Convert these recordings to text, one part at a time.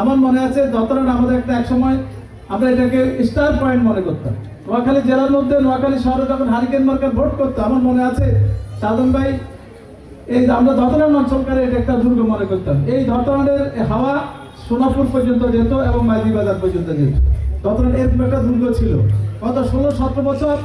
আমার মনে আছে যতটা আমাদের একটা এক সময় আমরা এটাকে স্টার পয়েন্ট মনে করতাম। নোয়াখালী জেলার মধ্যে নোয়াখালী শহরে যখন হারিকেন মার্কার ভোট করতো, আমার মনে আছে সাধন ভাই, এই আমরা ধতরান অঞ্চলকারে এটা একটা দুর্গ মনে করতাম। এই ধতরানের হাওয়া সোনাপুর পর্যন্ত যেত এবং মাঝি বাজার পর্যন্ত যেত। ধতরান এরকম একটা দুর্গ ছিল। গত ষোলো সতেরো বছর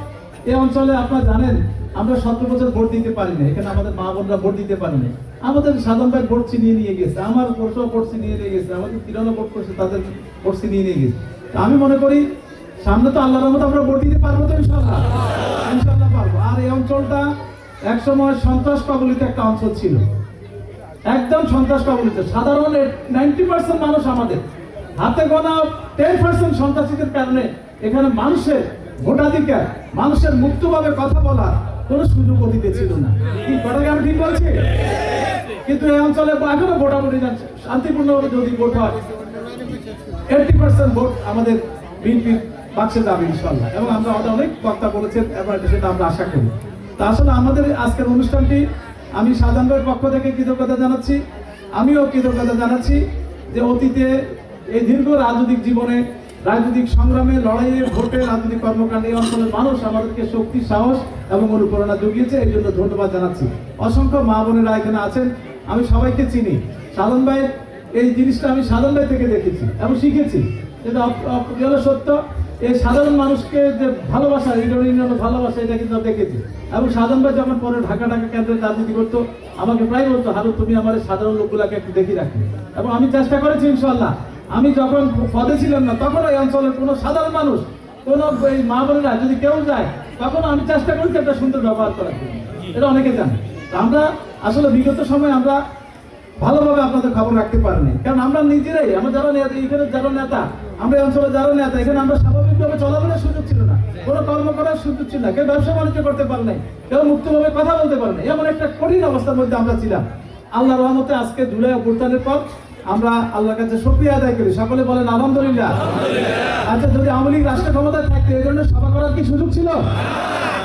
এই অঞ্চলে আপনারা জানেন আমরা সতেরো বছর ভোট দিতে পারি না এখানে আমাদের মা বোনরা ভোট দিতে পারি না আমাদের সাধারণ ভাই ভোট ছিনিয়ে নিয়ে গেছে, আমার পরশু ভোট ছিনিয়ে নিয়ে গেছে, আমাদের তিরানো ভোট করছে, তাদের ভোট ছিনিয়ে নিয়ে গেছে। আমি মনে করি, সামনে তো আল্লাহর মতো আমরা ভোট দিতে পারব তো ইনশাল্লাহ ইনশাল্লাহ পারব। আর এই অঞ্চলটা একসময় সন্ত্রাস কবলিত একটা অঞ্চল ছিল। একদম সন্ত্রাস কবলিত সাধারণ নাইনটি পার্সেন্ট মানুষ আমাদের। হাতে গোনা টেন পার্সেন্ট সন্ত্রাসীদের কারণে এখানে মানুষের ভোটাধিকার, মানুষের মুক্তভাবে কথা বলার কোনো সুযোগ অতীতে ছিল না। কি কথাকে আমি ঠিক বলছি? কিন্তু এই অঞ্চলে এখনও যাচ্ছে শান্তিপূর্ণভাবে যদি ভোট হয় এইটি পার্সেন্ট ভোট আমাদের বিএনপির বাক্সে যাবে ইনশাল্লাহ এবং আমরা আমাদের অনেক বক্তা বলেছেন, এবার সেটা আমরা আশা করি। তা আসলে আমাদের আজকের অনুষ্ঠানটি আমি সাধারণ ভাইয়ের পক্ষ থেকে কৃতজ্ঞতা জানাচ্ছি। আমিও কৃতজ্ঞতা জানাচ্ছি যে অতীতে এই দীর্ঘ রাজনৈতিক জীবনে রাজনৈতিক সংগ্রামে, লড়াইয়ে, ভোটে রাজনৈতিক কর্মকাণ্ডে এই অঞ্চলের মানুষ আমাদেরকে শক্তি, সাহস এবং অনুপ্রেরণা জুগিয়েছে, এই জন্য ধন্যবাদ জানাচ্ছি। অসংখ্য মা বোনেরা এখানে আছেন, আমি সবাইকে চিনি। সাধন ভাইয়ের এই জিনিসটা আমি সাধারণ ভাই থেকে দেখেছি এবং শিখেছি। হলো সত্য, এই সাধারণ মানুষকে যে ভালোবাসা ইউনিয়নের ভালোবাসা, এটা কিন্তু দেখেছি। এবং সাধারণ ভাই যখন পরে ঢাকা ঢাকা কেন্দ্রে রাজনীতি করতো, আমাকে প্রায় বলতো হারু তুমি আমার সাধারণ লোকগুলাকে একটু দেখি রাখি। এবং আমি চেষ্টা করেছি ইনশাল্লাহ আমি যখন পদে ছিলাম না, তখন এই অঞ্চলের কোনো সাধারণ মানুষ, কোনো এই মা বোনেরা যদি কেউ যায়, তখন আমি চেষ্টা করেছি একটা সুন্দর ব্যবহার করার। এটা অনেকে জানে। আমরা আসলে বিগত সময় আমরা ভালোভাবে আপনাদের খবর রাখতে পারেনি। কারণ আমরা নিজেরাই, আমরা যারা নেতা, এখানে যারা নেতা, আমরা এই অঞ্চলে যারা নেতা, এখানে আমরা স্বাভাবিকভাবে চলাফেরার সুযোগ ছিল না। কোনো কর্ম করার সুযোগ ছিল না। কেউ ব্যবসা বাণিজ্য করতে পারে নাই। কেউ মুক্তভাবে কথা বলতে পারে না এমন একটা কঠিন অবস্থার মধ্যে আমরা ছিলাম। আল্লাহ রহমতে আজকে জুলাই অভ্যুত্থানের পর আমরা আল্লাহর কাছে শুকরিয়া আদায় করি। সকলে বলেন আলহামদুলিল্লাহ। আচ্ছা যদি আওয়ামী লীগ রাষ্ট্র ক্ষমতায় থাকতে এই ধরনের সভা করার কি সুযোগ ছিল?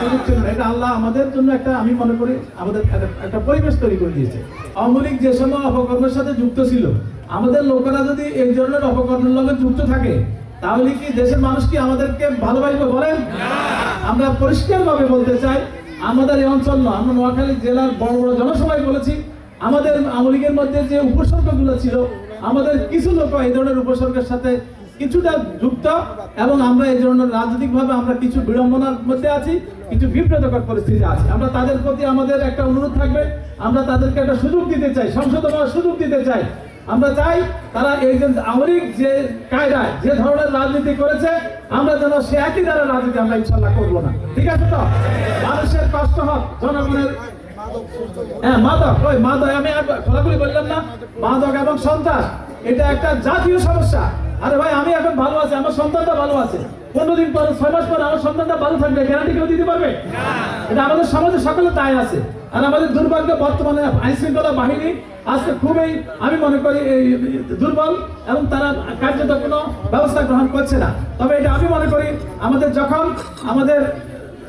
সুযোগ ছিল না। এটা আল্লাহ আমাদের জন্য একটা আমি মনে করি আমাদের একটা- একটা পরিবেশ তৈরি করে দিয়েছে। আওয়ামী লীগ যে সময় অপকর্মের সাথে যুক্ত ছিল আমাদের লোকেরা যদি এই ধরনের অপকর্মের লগে যুক্ত থাকে তাহলে কি দেশের মানুষ কি আমাদেরকে ভালোবাসবে বলেন? আমরা পরিষ্কারভাবে বলতে চাই আমাদের এই অঞ্চল নয় আমরা নোয়াখালী জেলার বড় বড় জনসভায় বলেছি আমাদের আওয়ামী লীগের মধ্যে যে উপসর্গগুলো ছিল, আমাদের কিছু লোক এই ধরনের উপসর্গের সাথে কিছুটা যুক্ত এবং আমরা এই ধরনের রাজনৈতিকভাবে আমরা কিছু বিড়ম্বনার মধ্যে আছি, কিছু বিব্রতকর পরিস্থিতি আছে। আমরা তাদের প্রতি আমাদের একটা অনুরোধ থাকবে, আমরা তাদেরকে একটা সুযোগ দিতে চাই, সংসদ হওয়ার সুযোগ দিতে চাই। আমরা চাই তারা এই যে আমরিক যে কায়দায় যে ধরনের রাজনীতি করেছে, আমরা যেন সে একই দ্বারা রাজনীতি আমরা ইনশাল্লাহ করব না। ঠিক আছে তো? মানুষের কষ্ট হোক, জনগণের হ্যাঁ মাদক, ওই মাদক, আমি আর খোলাখুলি বললাম না। মাদক এবং সন্ত্রাস এটা একটা জাতীয় সমস্যা। আরে ভাই, আমি এখন ভালো আছি, আমার সন্তানটা ভালো আছে। পনেরো দিন পরে, ছয় মাস পরে আমার সন্তানটা ভালো থাকবে গ্যারান্টি কেউ দিতে পারবে? এটা আমাদের সমাজে সকলে তাই আছে। আর আমাদের দুর্ভাগ্য, বর্তমানে আইন শৃঙ্খলা বাহিনী আজকে খুবই, আমি মনে করি দুর্বল এবং তারা কার্যত কোনো ব্যবস্থা গ্রহণ করছে না। তবে এটা আমি মনে করি, আমাদের যখন আমাদের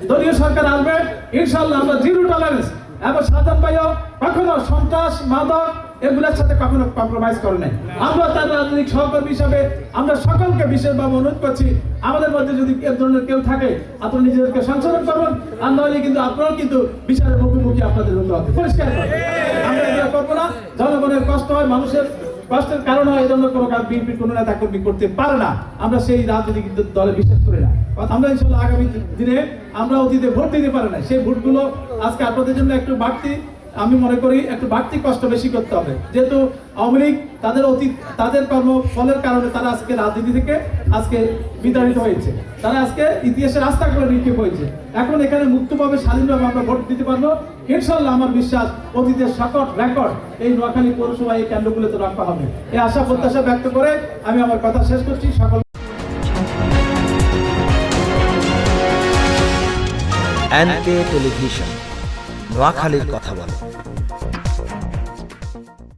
দলীয় সরকার আসবে ইনশাল্লাহ আমরা জিরো টলারেন্স এবং সাধারণ ভাইও কখনো সন্ত্রাস, মাদক এগুলোর সাথে কখনো কম্প্রোমাইজ করে নাই। আমরা তার রাজনৈতিক সহকর্মী হিসাবে আমরা সকলকে বিশেষভাবে অনুরোধ করছি, আমাদের মধ্যে যদি এ ধরনের কেউ থাকে, আপনারা নিজেদেরকে সংশোধন করুন, আর নাহলে কিন্তু আপনারাও কিন্তু বিচারের মুখোমুখি আপনাদের হতে হবে। পরিষ্কার আমরা করব না। জনগণের কষ্ট হয়, মানুষের কষ্টের কারণ হয় এই জন্য কোনো কাজ বিএনপির কোনো নেতা কর্মী করতে পারে না। আমরা সেই রাজনৈতিক দলে বিশ্বাস করি না। আমরা ইনশাল্লাহ আগামী দিনে আমরা অতীতে ভোট দিতে পারি না সেই ভোটগুলো আজকে আপনাদের জন্য একটু বাড়তি আমি মনে করি একটু বাড়তি কষ্ট বেশি করতে হবে। যেহেতু আওয়ামী লীগ তাদের অতীত, তাদের কর্ম ফলের কারণে তারা আজকে রাজনীতি থেকে আজকে বিতাড়িত হয়েছে। তারা আজকে ইতিহাসের রাস্তা করে নিক্ষেপ হয়েছে। এখন এখানে মুক্তভাবে স্বাধীনভাবে আমরা ভোট দিতে পারব। ইনশাল্লাহ আমার বিশ্বাস অতীতের সকট রেকর্ড এই নোয়াখালী পৌরসভা এই কেন্দ্রগুলোতে রাখা হবে। এই আশা, প্রত্যাশা ব্যক্ত করে আমি আমার কথা শেষ করছি। সকল এনকে টেলিভিশন নোয়াখালীর কথা বলে।